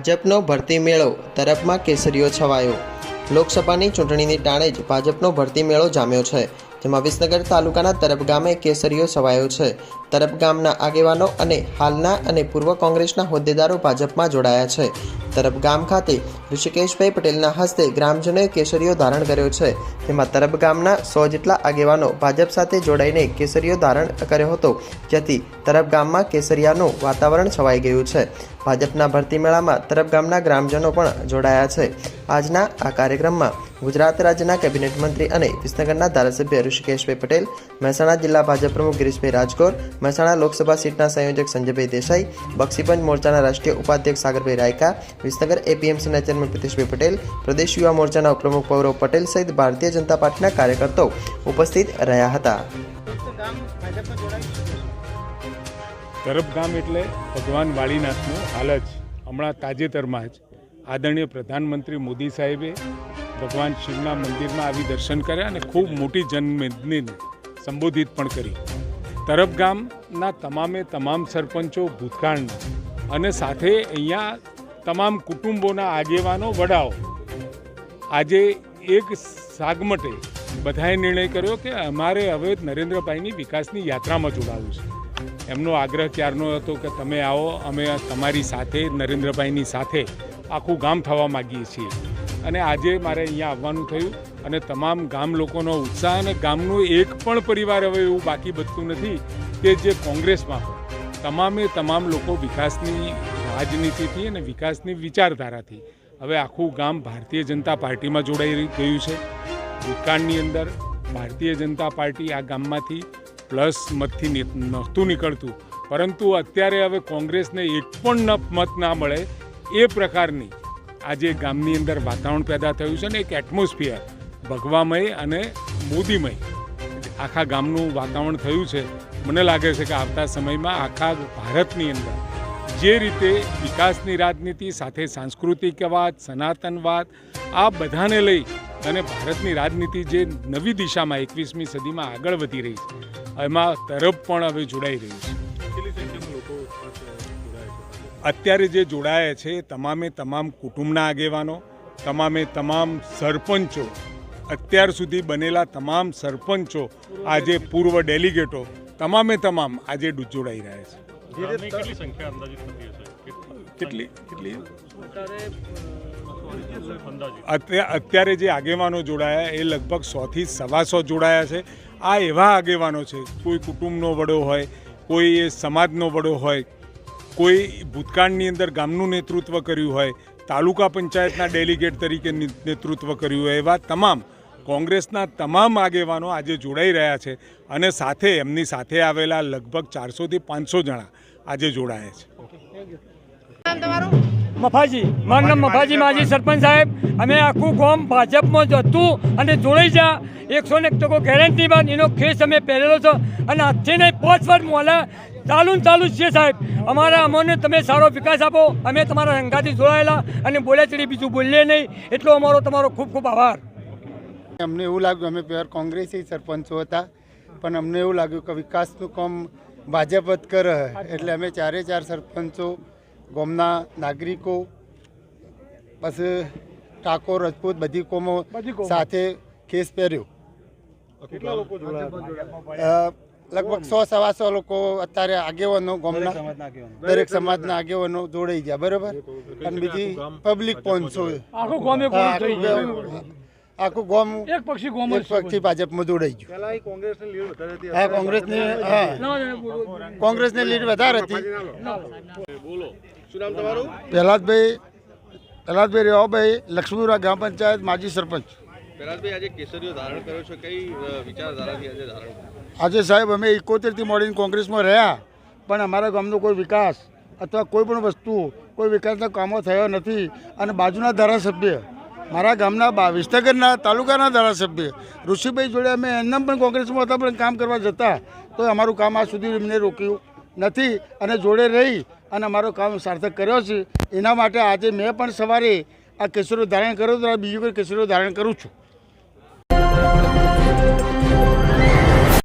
ભાજપનો ભરતી મેળો તરફમાં કેસરીઓ છવાયો. લોકસભાની ચૂંટણીની ટાણે જ ભાજપનો ભરતી મેળો જામ્યો છે, જેમાં વિસનગર તાલુકાના તરફ ગામે કેસરીઓ છવાયો છે. તરફ ગામના આગેવાનો અને હાલના અને પૂર્વ કોંગ્રેસના હોદ્દેદારો ભાજપમાં જોડાયા છે. તરફ ગામ ખાતે ઋષિકેશભાઈ પટેલના હસ્તે ગ્રામજનોએ કેસરીઓ ધારણ કર્યો છે તેમાં તરફ ગામના સો જેટલા આગેવાનો ભાજપ સાથે જોડાઈને કેસરીઓ ધારણ કર્યો હતો, જેથી તરફ ગામમાં કેસરિયાનું વાતાવરણ છવાઈ ગયું છે. ભાજપના ભરતી મેળામાં તરફ ગામના ગ્રામજનો પણ જોડાયા છે. આજના આ કાર્યક્રમમાં ગુજરાત રાજ્યના કેબિનેટ મંત્રી અને વિસનગરના ધારાસભ્ય ઋષિકેશભાઈ પટેલ, મહેસાણા જિલ્લા ભાજપ પ્રમુખ ગિરીશભાઈ રાજકોર, મહેસાણા લોકસભા સીટના સંયોજક સંજયભાઈ દેસાઈ બક્ષીપંચ મોરચાના રાષ્ટ્રીય ઉપાધ્યક્ષ સાગરભાઈ રાયકા, વિસનગર એપીએમસીના ચેરમેન પ્રિતેશભાઈ પટેલ, પ્રદેશ યુવા મોરચાના ઉપપ્રમુખ પૌરવ પટેલ સહિત ભારતીય જનતા પાર્ટીના કાર્યકર્તાઓ ઉપસ્થિત રહ્યા હતા. તરફ ગામ એટલે ભગવાન વાળીનાથનું હાલ જ, હમણાં તાજેતરમાં જ, આદરણીય પ્રધાનમંત્રી મોદી સાહેબે ભગવાન શિવના મંદિરમાં આવી દર્શન કર્યા અને ખૂબ મોટી જનમેદનીને સંબોધિત પણ કરી. તરફ ગામના તમામે તમામ સરપંચો, ભૂતકાળના અને સાથે અહીંયા તમામ કુટુંબોના આગેવાનો, વડાઓ, આજે એક સાગમટે બધાએ નિર્ણય કર્યો કે અમારે હવે નરેન્દ્રભાઈની વિકાસની યાત્રામાં જોડાવું છે. એમનો આગ્રહ ક્યારનો હતો કે તમે આવો, અમે તમારી સાથે, નરેન્દ્રભાઈની સાથે આખું ગામ થવા માગીએ છીએ. અને આજે મારે અહીંયા આવવાનું થયું અને તમામ ગામ લોકોનો ઉત્સાહ અને ગામનું એક પણ પરિવાર હવે એવું બાકી બચતું નથી કે જે કોંગ્રેસમાં તમામે તમામ લોકો વિકાસની રાજનીતિથી અને વિકાસની વિચારધારાથી હવે આખું ગામ ભારતીય જનતા પાર્ટીમાં જોડાઈ ગયું છે. ભૂતકાળની અંદર ભારતીય જનતા પાર્ટી આ ગામમાંથી પ્લસ મતથી નહોતું નીકળતું. પરંતુ અત્યારે હવે કોંગ્રેસને એક પણ મત ના મળે એ પ્રકારની આજે ગામની અંદર વાતાવરણ પેદા થયું છે ને એક એટમોસ્ફિયર ભગવામય અને મોદીમય. આખા ગામનું વાતાવરણ થયું છે. મને લાગે છે કે આવતા સમયમાં આખા ભારતની અંદર જે રીતે વિકાસની રાજનીતિ સાથે સાંસ્કૃતિકવાદ સનાતનવાદ આ બધાને લઈ અને ભારતની રાજનીતિ જે નવી દિશામાં એકવીસમી સદીમાં આગળ વધી રહી છે. એમાં તરફ પણ હવે જોડાઈ રહ્યું છે. અત્યારે જે જોડાયા છે તમામે તમામ કુટુંબના આગેવાનો તમામે તમામ સરપંચો અત્યાર સુધી બનેલા તમામ સરપંચો આજે પૂર્વ ડેલિગેટો તમામે તમામ આજે જોડાઈ રહ્યા છે. કેટલી સંખ્યા અંદાજિત થતી હશે? કેટલી? કેટલી? અંદાજિત અત્યા- અત્યારે જે આગેવાનો જોડાયા એ લગભગ સોથી સવાસો જોડાયા છે. આ એવા આગેવાનો છે. કોઈ કુટુંબનો વડો હોય, કોઈ એ સમાજનો વડો હોય, કોઈ ભૂતકાળની અંદર ગામનું નેતૃત્વ કર્યું હોય, તાલુકા પંચાયતના ડેલિગેટ તરીકે નેતૃત્વ કર્યું હોય, એવા તમામ કોંગ્રેસના તમામ આગેવાનો આજે જોડાઈ રહ્યા છે અને સાથે એમની સાથે આવેલા લગભગ ચારસોથી પાંચસો જણા આજે જોડાયા છે. મફાજી. મારું નામ મફાજી માજી સરપંચ સાહેબ. અમે આખું ગામ ભાજપમાં જ હતું અને જોડાઈ જા એકસો ને એક ટકો ગેરંટી બાદ એનો ખેસ અમે પહેરેલો છે. અને આજથી નહીં પાંચ વાર મોલા ચાલુ ને ચાલુ જ છે સાહેબ. અમારા અમને તમે સારો વિકાસ આપો. અમે તમારા રંગાથી જોડાયેલા અને બોલ્યા ચડી બીજું બોલીએ નહીં. એટલો અમારો તમારો ખૂબ ખૂબ આભાર. અમને એવું લાગ્યું અમે પહેલાં કોંગ્રેસી સરપંચો હતા પણ અમને એવું લાગ્યું કે વિકાસનું કામ ભાજપ જ કરે. એટલે અમે ચારે ચાર સરપંચો ગામના નાગરિકો પછી ટાકોર રજપૂત બધી કોમો સાથે કેસ પહેર્યો. લગભગ સો સવાસો લોકો અત્યારે આગેવાનો ગામના દરેક સમાજના આગેવાનો. જોડાઈ ગયા બરોબર? અને બીજી પબ્લિક પહોંચો આખું ગામ એક હા, થઈ ગયું. આખું ગોમ એક પક્ષી ગોમ એક પક્ષી ભાજપમાં જોડાઈ ગયું. હા કોંગ્રેસની હા. કોંગ્રેસની લીડ વધારે હતી. પ્રહલાદભાઈ પ્રહલાદભાઈ રેવાભાઈ લક્ષ્મીપુરા ગ્રામ પંચાયત માજી સરપંચ. પરેશભાઈ આજે કેસરીઓ ધારણ કર્યો છે. કઈ વિચારધારાથી આજે ધારણ આજે સાહેબ અમે એકોતેરથી મળીને કોંગ્રેસમાં રહ્યા પણ અમારા ગામનો કોઈ વિકાસ અથવા કોઈ પણ વસ્તુ કોઈ વિકાસના કામો થયો નથી. અને બાજુના ધારાસભ્ય મારા ગામના બા વિસનગરના તાલુકાના ધારાસભ્ય ઋષિભાઈ જોડે અમે એમના પણ કોંગ્રેસમાં હતા પણ કામ કરવા જતા, તો અમારું કામ આજ સુધી એમને રોક્યું નથી અને જોડે રહી અને અમારું કામ સાર્થક કર્યો છે. એના માટે આજે મેં પણ સવારે આ કેસરો ધારણ કર્યો તો બીજું કોઈ કેસરો ધારણ કરું છું.